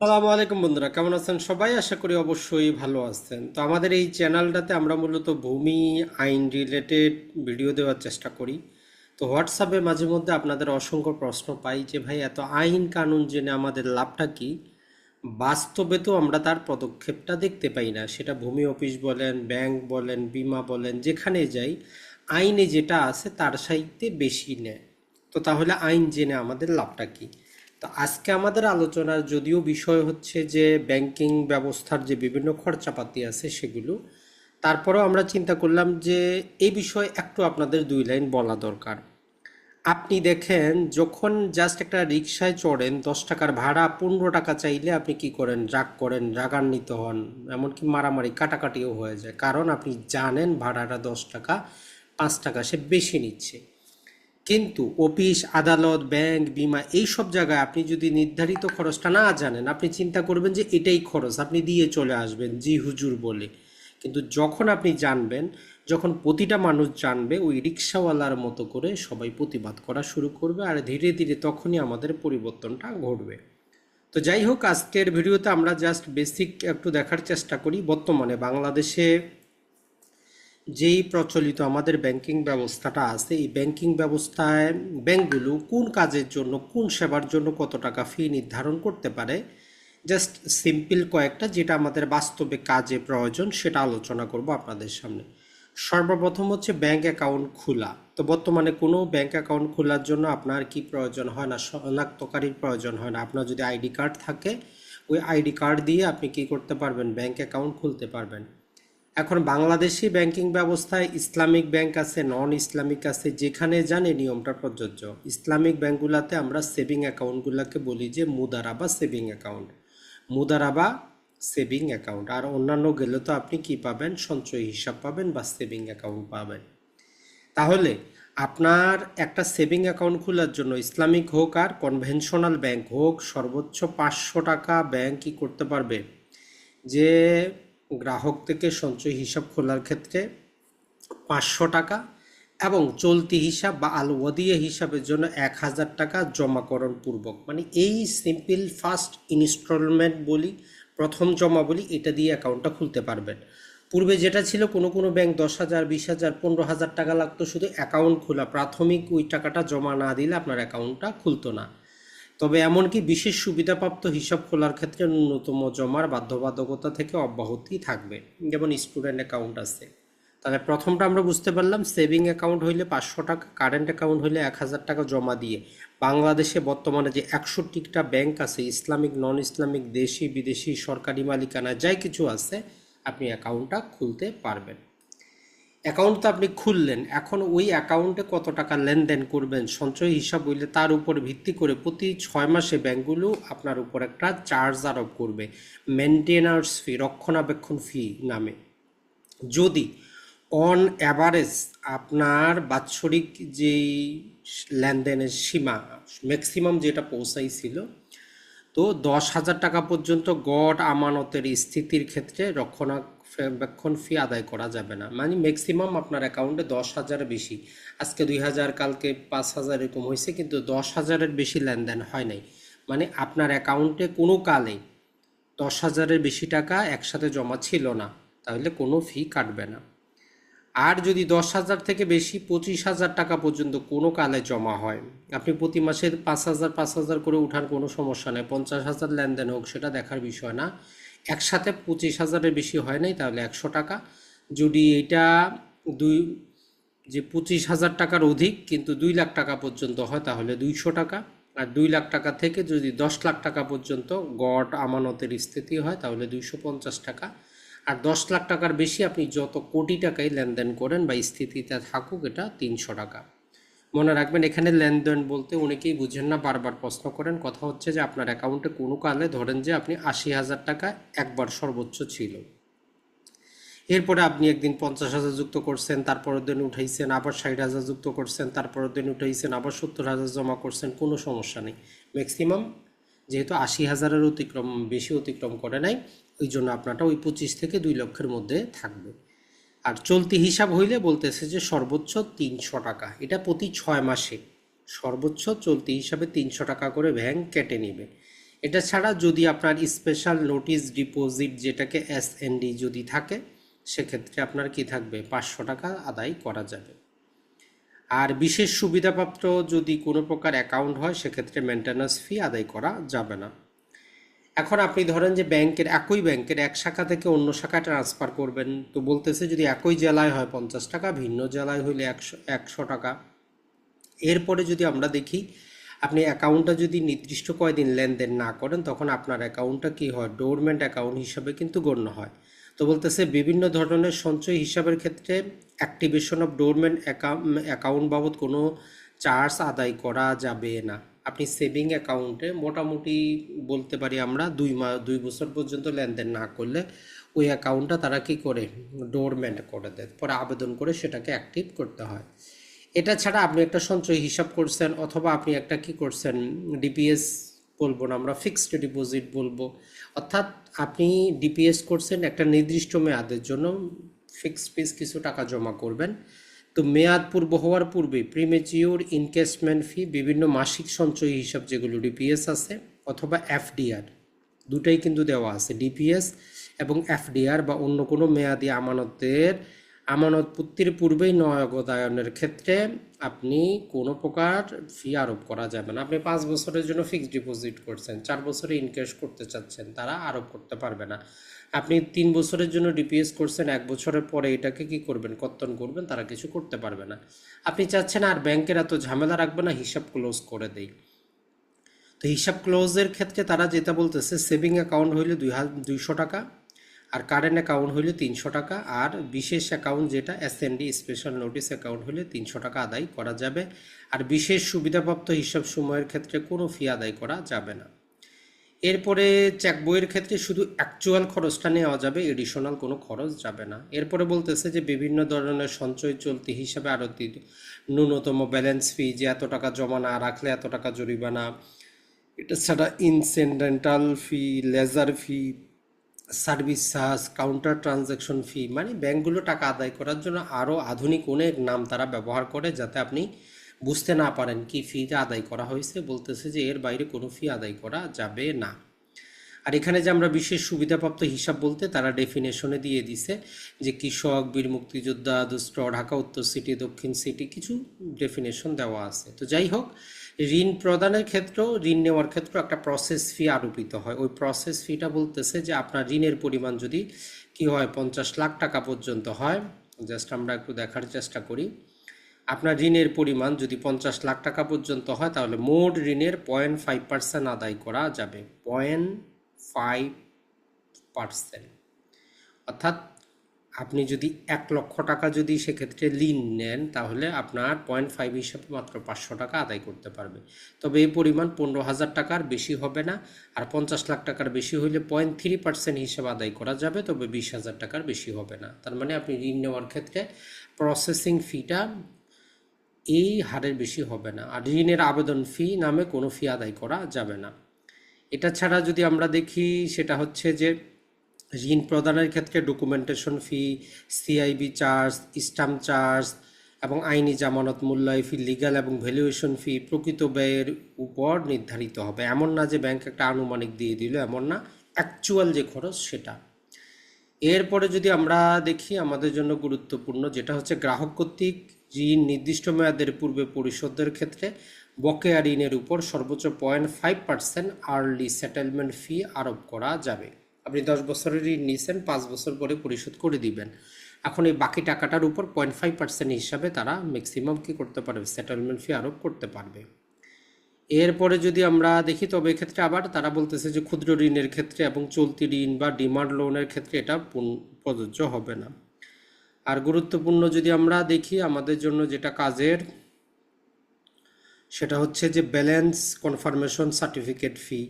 আসসালামু আলাইকুম বন্ধুরা, কেমন আছেন সবাই? আশা করি অবশ্যই ভালো আছেন। তো আমাদের এই চ্যানেলটাতে আমরা মূলত ভূমি, আইন রিলেটেড ভিডিও দেওয়ার চেষ্টা করি। তো হোয়াটসঅ্যাপে মাঝে মধ্যে আপনাদের অসংখ্য প্রশ্ন পাই যে, ভাই, এত আইন কানুন জেনে আমাদের লাভটা কি? বাস্তবে তো আমরা তার পদক্ষেপটা দেখতে পাই না। সেটা ভূমি অফিস বলেন ব্যাংক বলেন, বিমা বলেন, যেখানে যাই, আইনে যেটা আছে তার সাইতে বেশি নেয়। তো তাহলে আইন জেনে আমাদের লাভটা কি? আজকে আমাদের আলোচনার যদিও বিষয় হচ্ছে যে ব্যাংকিং ব্যবস্থার যে বিভিন্ন খরচাপাতি আছে সেগুলো, তারপরেও আমরা চিন্তা করলাম যে এই বিষয়ে একটু আপনাদের দুই লাইন বলা দরকার। আপনি দেখেন, যখন জাস্ট একটা রিক্সায় চড়েন, দশ টাকার ভাড়া, পনেরো টাকা চাইলে আপনি কি করেন? রাগ করেন, রাগান্বিত হন, এমনকি মারামারি, কাটাকাটিও হয়ে যায়। কারণ আপনি জানেন ভাড়াটা দশ টাকা, পাঁচ টাকা সে বেশি নিচ্ছে। কিন্তু অফিস, আদালত, ব্যাংক, বিমা এই সব জায়গায় আপনি যদি নির্ধারিত খরচটা না জানেন, আপনি চিন্তা করবেন যে এটাই খরচ, আপনি দিয়ে চলে আসবেন, জি হুজুর বলে। কিন্তু যখন আপনি জানবেন, যখন প্রতিটা মানুষ জানবে, ওই রিক্সাওয়ালার মতো করে সবাই প্রতিবাদ করা শুরু করবে আর ধীরে ধীরে তখনই আমাদের পরিবর্তনটা ঘটবে। তো যাই হোক, আজকের ভিডিওতে আমরা জাস্ট বেসিক একটু দেখার চেষ্টা করি। বর্তমানে বাংলাদেশে যেই প্রচলিত আমাদের ব্যাংকিং ব্যবস্থাটা আছে, এই ব্যাংকিং ব্যবস্থায় ব্যাংকগুলো কোন কাজের জন্য, কোন সেবার জন্য কত টাকা ফি নির্ধারণ করতে পারে? জাস্ট সিম্পল কয়েকটা যেটা আমাদের বাস্তবে কাজে প্রয়োজন সেটা আলোচনা করব আপনাদের সামনে। সর্বপ্রথম হচ্ছে ব্যাংক অ্যাকাউন্ট খোলা। তো বর্তমানে কোনো ব্যাংক অ্যাকাউন্ট খোলার জন্য আপনার কি প্রয়োজন হয় না? শনাক্তকারীর প্রয়োজন হয় না। আপনার যদি আইডি কার্ড থাকে, ওই আইডি কার্ড দিয়ে আপনি কি করতে পারবেন? ব্যাংক অ্যাকাউন্ট খুলতে পারবেন। এখন বাংলাদেশি ব্যাংকিং ব্যবস্থায় ইসলামিক ব্যাংক আছে নন ইসলামিক আছে, যেখানে জানে নিয়মটা প্রযোজ্য। ইসলামিক ব্যাংকগুলোতে আমরা সেভিং অ্যাকাউন্টগুলোকে বলি যে মুদারাবা সেভিং অ্যাকাউন্ট। মুদারাবা সেভিং অ্যাকাউন্ট। আর অন্যান্য গেলে তো আপনি কি পাবেন? সঞ্চয় হিসাব পাবেন বা সেভিং অ্যাকাউন্ট পাবেন। তাহলে আপনার একটা সেভিং অ্যাকাউন্ট খোলার জন্য ইসলামিক হোক আর কনভেনশনাল ব্যাংক হোক, সর্বোচ্চ পাঁচশো টাকা ব্যাংক কি করতে পারবে। যে গ্রাহক থেকে সঞ্চয় হিসাব খোলার ক্ষেত্রে পাঁচশো টাকা এবং চলতি হিসাব বা আল ওয়াদিয়া হিসাবের জন্য এক হাজার টাকা জমাকরণ পূর্বক মানে এই সিম্পল ফার্স্ট ইনস্টলমেন্ট বলি, প্রথম জমা বলি, এটা দিয়ে অ্যাকাউন্টটা খুলতে পারবেন। পূর্বে যেটা ছিল কোনো কোনো ব্যাংক দশ হাজার, বিশ হাজার, পনেরো হাজার টাকা লাগতো শুধু অ্যাকাউন্ট খোলা। প্রাথমিক ওই টাকাটা জমা না দিলে আপনার অ্যাকাউন্টটা খুলতো না। তবে এমনকি বিশেষ সুবিধাপ্রাপ্ত হিসাব খোলার ক্ষেত্রে ন্যূনতম জমার বাধ্যবাধকতা থেকে অব্যাহতি থাকবে, যেমন স্টুডেন্ট অ্যাকাউন্ট আছে। তাহলে প্রথমটা আমরা বুঝতে পারলাম, সেভিং অ্যাকাউন্ট হইলে পাঁচশো টাকা, কারেন্ট অ্যাকাউন্ট হইলে এক হাজার টাকা জমা দিয়ে। বাংলাদেশে বর্তমানে যে একষট্টিটা ব্যাংক আছে, ইসলামিক নন ইসলামিক দেশি বিদেশি সরকারি মালিকানা, যাই কিছু আছে, আপনি অ্যাকাউন্টটা খুলতে পারবেন। অ্যাকাউন্ট তো আপনি খুললেন, এখন ওই অ্যাকাউন্টে কত টাকা লেনদেন করবেন? সঞ্চয় হিসাব হইলে তার উপর ভিত্তি করে প্রতি ছয় মাসে ব্যাংকগুলো আপনার উপর একটা চার্জ আরোপ করবে। মেনটেনার্স ফি রক্ষণাবেক্ষণ ফি নামে। যদি অন অ্যাভারেজ আপনার বাৎসরিক যেই লেনদেনের সীমা ম্যাক্সিমাম যেটা পৌঁছাইছিল, তো দশ হাজার টাকা পর্যন্ত গড় আমানতের স্থিতির ক্ষেত্রে রক্ষণাবেক্ষণ ফি আদায় করা যাবে না। মানে ম্যাক্সিমাম আপনার অ্যাকাউন্টে দশ হাজারের বেশি। আজকে দুই হাজার, কালকে পাঁচ হাজার এরকম হয়েছে, কিন্তু দশ হাজারের বেশি লেনদেন হয় নাই। মানে আপনার অ্যাকাউন্টে কোনো কালে দশ হাজারের বেশি টাকা একসাথে জমা ছিল না, তাহলে কোনো ফি কাটবে না। আর যদি দশ হাজার থেকে বেশি, পঁচিশ হাজার টাকা পর্যন্ত কোনো কালে জমা হয়, আপনি প্রতি মাসে পাঁচ হাজার পাঁচ হাজার করে উঠার কোনো সমস্যা নেই। পঞ্চাশ হাজার লেনদেন হোক, সেটা দেখার বিষয় না। একসাথে পঁচিশ হাজারের বেশি হয় নাই, তাহলে একশো টাকা। যদি এটা দুই, যে পঁচিশ হাজার টাকার অধিক, কিন্তু দুই লাখ টাকা পর্যন্ত হয়, তাহলে দুইশো টাকা। আর দুই লাখ টাকা থেকে যদি দশ লাখ টাকা পর্যন্ত গড় আমানতের স্থিতি হয়, তাহলে দুইশো পঞ্চাশ টাকা। আর দশ লাখ টাকার বেশি আপনি যত কোটি টাকাই লেনদেন করেন বা স্থিতিতে থাকুক, এটা তিনশো টাকা। মনে রাখবেন, এখানে লেনদেন বলতে অনেকেই বুঝেন না, বারবার প্রশ্ন করেন। কথা হচ্ছে যে, আপনার অ্যাকাউন্টে কোনো কালে ধরেন যে, আপনি আশি হাজার টাকা একবার সর্বোচ্চ ছিল। এরপরে আপনি একদিন পঞ্চাশ হাজার যুক্ত করছেন, তারপরের দিন উঠাইছেন, আবার ষাট হাজার যুক্ত করছেন, তারপরের দিন উঠাইছেন, আবার সত্তর হাজার জমা করছেন, কোনো সমস্যা নেই। ম্যাক্সিমাম যেহেতু আশি হাজারের অতিক্রম, বেশি অতিক্রম করে নাই, ওই জন্য আপনারটা ওই পঁচিশ থেকে দুই লক্ষের মধ্যে থাকবে। আর চলতি হিসাব হইলে বলতেছে যে সর্বোচ্চ তিনশো টাকা। এটা প্রতি ছয় মাসে। সর্বোচ্চ চলতি হিসাবে তিনশো টাকা করে ব্যাংক কেটে নেবে। এটা ছাড়া যদি আপনার স্পেশাল নোটিশ ডিপোজিট যেটাকে এস যদি থাকে, সেক্ষেত্রে আপনার কি থাকবে? পাঁচশো টাকা আদায় করা যাবে। আর বিশেষ সুবিধাপ্রাপ্ত যদি কোনো প্রকার অ্যাকাউন্ট হয়, সেক্ষেত্রে মেনটেন্যান্স ফি আদায় করা যাবে না। এখন আপনি ধরেন যে ব্যাংকের, একই ব্যাংকের এক শাখা থেকে অন্য শাখায় ট্রান্সফার করবেন, তো বলতেছে যদি একই জেলায় হয় পঞ্চাশ টাকা, ভিন্ন জেলায় হইলে একশো একশো টাকা। এরপরে যদি আমরা দেখি, আপনি অ্যাকাউন্টটা যদি নির্দিষ্ট কয়দিন লেনদেন না করেন, তখন আপনার অ্যাকাউন্টটা কী হয়? ডোরমেন্ট অ্যাকাউন্ট হিসাবে কিন্তু গণ্য হয়। তো বলতেছে বিভিন্ন ধরনের সঞ্চয় হিসাবের ক্ষেত্রে অ্যাক্টিভেশন অফ ডোরমেন্ট অ্যাকাউন্ট বাবদ কোনো চার্জ আদায় করা যাবে না। আপনি সেভিং অ্যাকাউন্টে মোটামুটি বলতে পারি আমরা দুই মাস দুই বছর পর্যন্ত লেনদেন না করলে ওই অ্যাকাউন্টটা তারা কি করে? ডোরমেন্ট করে দেয়। পরে আবেদন করে সেটাকে অ্যাক্টিভ করতে হয়। এটা ছাড়া আপনি একটা সঞ্চয় হিসাব করছেন অথবা আপনি একটা কি করছেন? ডিপিএস বলব না আমরা ফিক্সড ডিপোজিট বলব। অর্থাৎ আপনি ডিপিএস করছেন একটা নির্দিষ্ট মেয়াদের জন্য ফিক্সড পিস কিছু টাকা জমা করবেন। তো মেয়াদ পূর্ব হওয়ার পূর্বে প্রিমেচিওর ইনকেসমেন্ট ফি বিভিন্ন মাসিক সঞ্চয় হিসাব যেগুলো ডিপিএস আছে অথবা এফডিআর দুটাই কিন্তু দেওয়া আছে ডিপিএস এবং এফডিআর বা অন্য কোনো মেয়াদি আমানতের আমানতপত্তির পূর্বেই নগদায়নের ক্ষেত্রে আপনি কোনো প্রকার ফি আরোপ করা যাবে না। আপনি পাঁচ বছরের জন্য ফিক্সড ডিপোজিট করছেন, চার বছরে ইনকেশ করতে চাচ্ছেন, তারা আরোপ করতে পারবে না। আপনি তিন বছরের জন্য ডিপিএস করছেন, এক বছরের পরে এটাকে কি করবেন, কর্তন করবেন, তারা কিছু করতে পারবে না। আপনি চাচ্ছেন আর ব্যাংকের এত ঝামেলা রাখবে না, হিসাব ক্লোজ করে দেই। তো হিসাব ক্লোজের ক্ষেত্রে তারা যেটা বলতেছে সেভিং অ্যাকাউন্ট হইলে দুই দুইশো টাকা আর কারেন্ট অ্যাকাউন্ট হইলে তিনশো টাকা, আর বিশেষ অ্যাকাউন্ট যেটা এসএনডি স্পেশাল নোটিস অ্যাকাউন্ট হইলে তিনশো টাকা আদায় করা যাবে। আর বিশেষ সুবিধাপ্রাপ্ত হিসাব সময়ের ক্ষেত্রে কোনো ফি আদায় করা যাবে না। এরপরে চেক বইয়ের ক্ষেত্রে শুধু অ্যাকচুয়াল খরচটা নেওয়া যাবে এডিশনাল কোনো খরচ যাবে না। এরপরে বলতেছে যে বিভিন্ন ধরনের সঞ্চয় চলতি হিসাবে আরও ন্যূনতম ব্যালেন্স ফি যে এত টাকা জমা না রাখলে এত টাকা জরিমানা, এটা ছাড়া incidental fee ledger fee service charge counter transaction fee মানে ব্যাংকগুলো টাকা আদায় করার জন্য আরও আধুনিক অনেক নাম তারা ব্যবহার করে যাতে আপনি বুঝতে না পারেন কি ফিটা আদায় করা হয়েছে। বলতেছে যে এর বাইরে কোনো ফি আদায় করা যাবে না। আর এখানে যে আমরা বিশেষ সুবিধাপ্রাপ্ত হিসাব বলতে তারা ডেফিনেশনে দিয়ে দিছে যে কৃষক, বীর মুক্তিযোদ্ধা দুষ্ট ঢাকা উত্তর সিটি দক্ষিণ সিটি কিছু ডেফিনেশন দেওয়া আছে। তো যাই হোক ঋণ প্রদানের ক্ষেত্রেও, ঋণ নেওয়ার ক্ষেত্রেও একটা প্রসেস ফি আরোপিত হয়। ওই প্রসেস ফিটা বলতেছে যে আপনার ঋণের পরিমাণ যদি কি হয়, পঞ্চাশ লাখ টাকা পর্যন্ত হয় জাস্ট আমরা একটু দেখার চেষ্টা করি। আপনার ঋণের পরিমাণ যদি পঞ্চাশ লাখ টাকা পর্যন্ত হয়, তাহলে মোট ঋণের পয়েন্ট ফাইভ পার্সেন্ট আদায় করা যাবে। পয়েন্ট ফাইভ পার্সেন্ট অর্থাৎ আপনি যদি এক লক্ষ টাকা যদি সেক্ষেত্রে ঋণ নেন, তাহলে আপনার পয়েন্ট ফাইভ হিসাবে মাত্র পাঁচশো টাকা আদায় করতে পারবে। তবে এই পরিমাণ পনেরো হাজার টাকার বেশি হবে না, আর পঞ্চাশ লাখ টাকার বেশি হলে পয়েন্ট থ্রি পার্সেন্ট হিসাবে আদায় করা যাবে, তবে বিশ হাজার টাকার বেশি হবে না। তার মানে আপনি ঋণ নেওয়ার ক্ষেত্রে প্রসেসিং ফিটা এই হারের বেশি হবে না, আর ঋণের আবেদন ফি নামে কোনো ফি আদায় করা যাবে না। এটা ছাড়া যদি আমরা দেখি, সেটা হচ্ছে যে ঋণ প্রদানের ক্ষেত্রে documentation fee CIB charge stamp charge এবং আইনি জামানত মূল্যায় ফি লিগাল এবং ভ্যালুয়েশন ফি প্রকৃত ব্যয়ের উপর নির্ধারিত হবে। এমন না যে ব্যাংক একটা আনুমানিক দিয়ে দিল, এমন না। অ্যাকচুয়াল যে খরচ সেটা। এরপরে যদি আমরা দেখি আমাদের জন্য গুরুত্বপূর্ণ, যেটা হচ্ছে গ্রাহক কর্তৃক ঋণ নির্দিষ্ট মেয়াদের পূর্বে পরিশোধের ক্ষেত্রে বকেয়া ঋণের উপর সর্বোচ্চ point five percent early settlement fee আরোপ করা যাবে। আপনি দশ বছরের ঋণ নিয়েছেন পাঁচ বছর পরে পরিশোধ করে দিবেন। এখন এই বাকি টাকাটার উপর পয়েন্ট ফাইভ পার্সেন্ট হিসাবে তারা ম্যাক্সিমাম কি করতে পারবে? সেটেলমেন্ট ফি আরোপ করতে পারবে। এরপরে যদি আমরা দেখি, তবে এক্ষেত্রে আবার তারা বলতেছে যে ক্ষুদ্র ঋণের ক্ষেত্রে এবং চলতি ঋণ বা ডিমান্ড লোনের ক্ষেত্রে এটা প্রযোজ্য হবে না। আর গুরুত্বপূর্ণ যদি আমরা দেখি, আমাদের জন্য যেটা কাজের, সেটা হচ্ছে যে ব্যালেন্স কনফার্মেশন সার্টিফিকেট ফি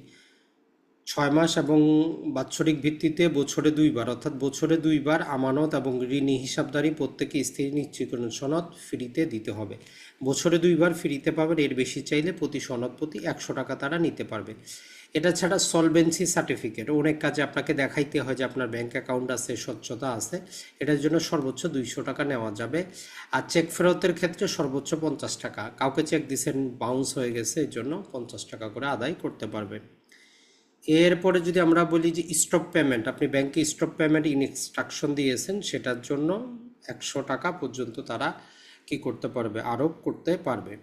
ছয় মাস এবং বাৎসরিক ভিত্তিতে বছরে দুইবার, অর্থাৎ বছরে দুইবার আমানত এবং ঋণী হিসাবদারি প্রত্যেকে স্থির নিশ্চয়ীকরণ সনদ ফ্রিতে দিতে হবে। বছরে দুইবার ফ্রিতে পাবেন, এর বেশি চাইলে প্রতি সনদ প্রতি একশো টাকা তারা নিতে পারবে। এটা ছাড়া সলভেন্সি সার্টিফিকেট, অনেক কাজে আপনাকে দেখাইতে হয় যে আপনার ব্যাংক অ্যাকাউন্ট আছে, স্বচ্ছতা আছে, এটার জন্য সর্বোচ্চ দুইশো টাকা নেওয়া যাবে। আর চেক ফেরতের ক্ষেত্রে সর্বোচ্চ পঞ্চাশ টাকা, কাউকে চেক দিছেন বাউন্স হয়ে গেছে, এর জন্য পঞ্চাশ টাকা করে আদায় করতে পারবেন। এরপরে যদি আমরা বলি যে স্টপ পেমেন্ট আপনি ব্যাংকে স্টপ পেমেন্ট ইনস্ট্রাকশন দিয়েছেন, সেটার জন্য একশো টাকা পর্যন্ত তারা কি করতে পারবে? আরোপ করতে পারবে।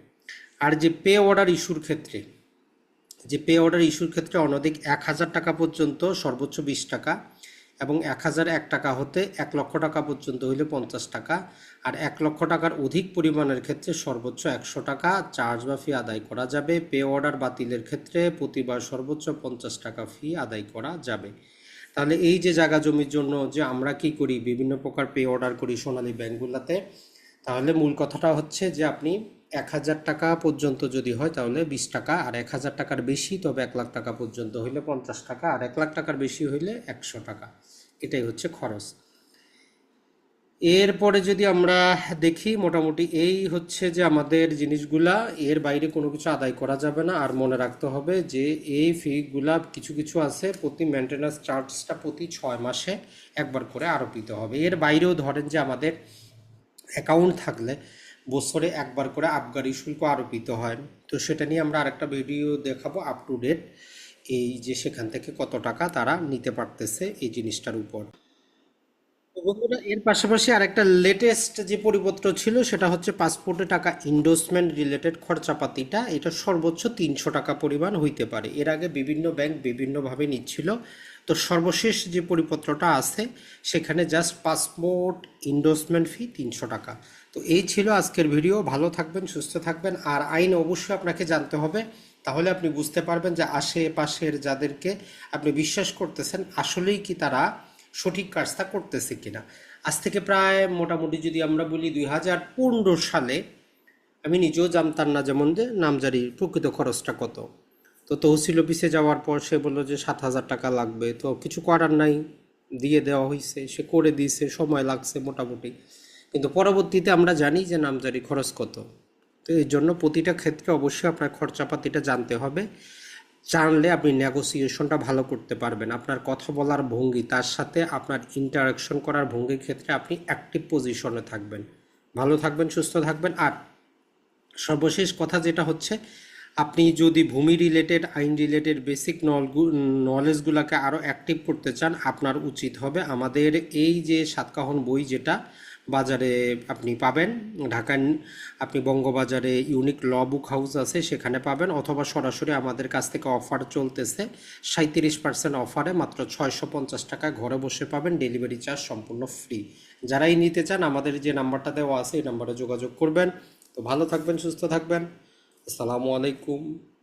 আর যে পে অর্ডার ইস্যুর ক্ষেত্রে, যে পে অর্ডার ইস্যুর ক্ষেত্রে অনধিক এক হাজার টাকা পর্যন্ত সর্বোচ্চ বিশ টাকা এবং এক হাজার এক টাকা হতে এক লক্ষ টাকা পর্যন্ত হইলে পঞ্চাশ টাকা। আর এক লক্ষ টাকার অধিক পরিমাণের ক্ষেত্রে সর্বোচ্চ একশো টাকা চার্জ বা ফি আদায় করা যাবে। পে অর্ডার বাতিলের ক্ষেত্রে প্রতিবার সর্বোচ্চ পঞ্চাশ টাকা ফি আদায় করা যাবে। তাহলে এই যে জায়গা জমির জন্য যে আমরা কি করি, বিভিন্ন প্রকার পে অর্ডার করি সোনালী ব্যাংকগুলোতে, তাহলে মূল কথাটা হচ্ছে যে আপনি এক হাজার টাকা পর্যন্ত যদি হয় তাহলে বিশ টাকা, আর এক হাজার টাকার বেশি, তবে এক লাখ টাকা পর্যন্ত হইলে পঞ্চাশ টাকা, আর এক লাখ টাকার বেশি হইলে একশো টাকা। এটাই হচ্ছে খরচ। এরপরে যদি আমরা দেখি, মোটামুটি এই হচ্ছে যে আমাদের জিনিসগুলা, এর বাইরে কোনো কিছু আদায় করা যাবে না। আর মনে রাখতে হবে যে এই ফিগুলা কিছু কিছু আছে, প্রতি মেনটেন্যান্স চার্জটা প্রতি ছয় মাসে একবার করে আরোপিত হবে। এর বাইরেও ধরেন যে আমাদের অ্যাকাউন্ট থাকলে বছরে একবার করে আবগারি শুল্ক আরোপিত হয়। তো সেটা নিয়ে আমরা আরেকটা ভিডিও দেখাবো আপ টু ডেট এই যে সেখান থেকে কত টাকা তারা নিতে পারতেছে এই জিনিসটার উপর। বন্ধুরা, এর পাশাপাশি আরেকটা লেটেস্ট যে পরিপত্র ছিল, সেটা হচ্ছে পাসপোর্টে টাকা ইন্ডোসমেন্ট রিলেটেড খরচাপাতিটা, এটা সর্বোচ্চ তিনশো টাকা পরিমাণ হইতে পারে। এর আগে বিভিন্ন ব্যাংক বিভিন্নভাবে নিচ্ছিল। তো সর্বশেষ যে পরিপত্রটা আছে, সেখানে জাস্ট পাসপোর্ট ইন্ডোসমেন্ট ফি তিনশো টাকা। তো এই ছিল আজকের ভিডিও। ভালো থাকবেন, সুস্থ থাকবেন। আর আইন অবশ্যই আপনাকে জানতে হবে। তাহলে আপনি বুঝতে পারবেন যে আশেপাশের যাদেরকে আপনি বিশ্বাস করতেছেন, আসলেই কি তারা সঠিক কাজটা করতেছে কিনা। আজ থেকে প্রায় মোটামুটি যদি আমরা বলি দুই হাজার পনেরো সালে, আমি নিজেও জানতাম না যেমন যে নামজারির প্রকৃত খরচটা কত। তো তহসিল অফিসে যাওয়ার পর সে বলল যে সাত হাজার টাকা লাগবে। তো কিছু করার নাই, দিয়ে দেওয়া হয়েছে সে করে দিয়েছে, সময় লাগছে মোটামুটি। কিন্তু পরবর্তীতে আমরা জানি যে নামজারি খরচ কত। তো এই জন্য প্রতিটা ক্ষেত্রে অবশ্যই আপনার খরচাপাতিটা জানতে হবে। জানলে আপনি নেগোসিয়েশনটা ভালো করতে পারবেন। আপনার কথা বলার ভঙ্গি, তার সাথে আপনার ইন্টারাকশন করার ভঙ্গির ক্ষেত্রে আপনি অ্যাক্টিভ পজিশনে থাকবেন। ভালো থাকবেন, সুস্থ থাকবেন। আর সর্বশেষ কথা যেটা হচ্ছে, আপনি যদি ভূমি রিলেটেড আইন রিলেটেড বেসিক নলেজগুলোকে আরও অ্যাক্টিভ করতে চান, আপনার উচিত হবে আমাদের এই যে সাতকাহন বই যেটা বাজারে আপনি পাবেন। ঢাকা আপনি বঙ্গবাজারে ইউনিক ল বুক হাউস আছে, সেখানে পাবেন। অথবা সরাসরি আমাদের কাছ থেকে অফার চলতেছে। সাঁত্রিশ পার্সেন্ট অফারে মাত্র ছয়শো পঞ্চাশ টাকায় ঘরে বসে পাবেন। ডেলিভারি চার্জ সম্পূর্ণ ফ্রি। যারাই নিতে চান, আমাদের যে নাম্বারটা দেওয়া আছে, এই নাম্বারে যোগাযোগ করবেন। তো ভালো থাকবেন, সুস্থ থাকবেন। আসসালামু আলাইকুম।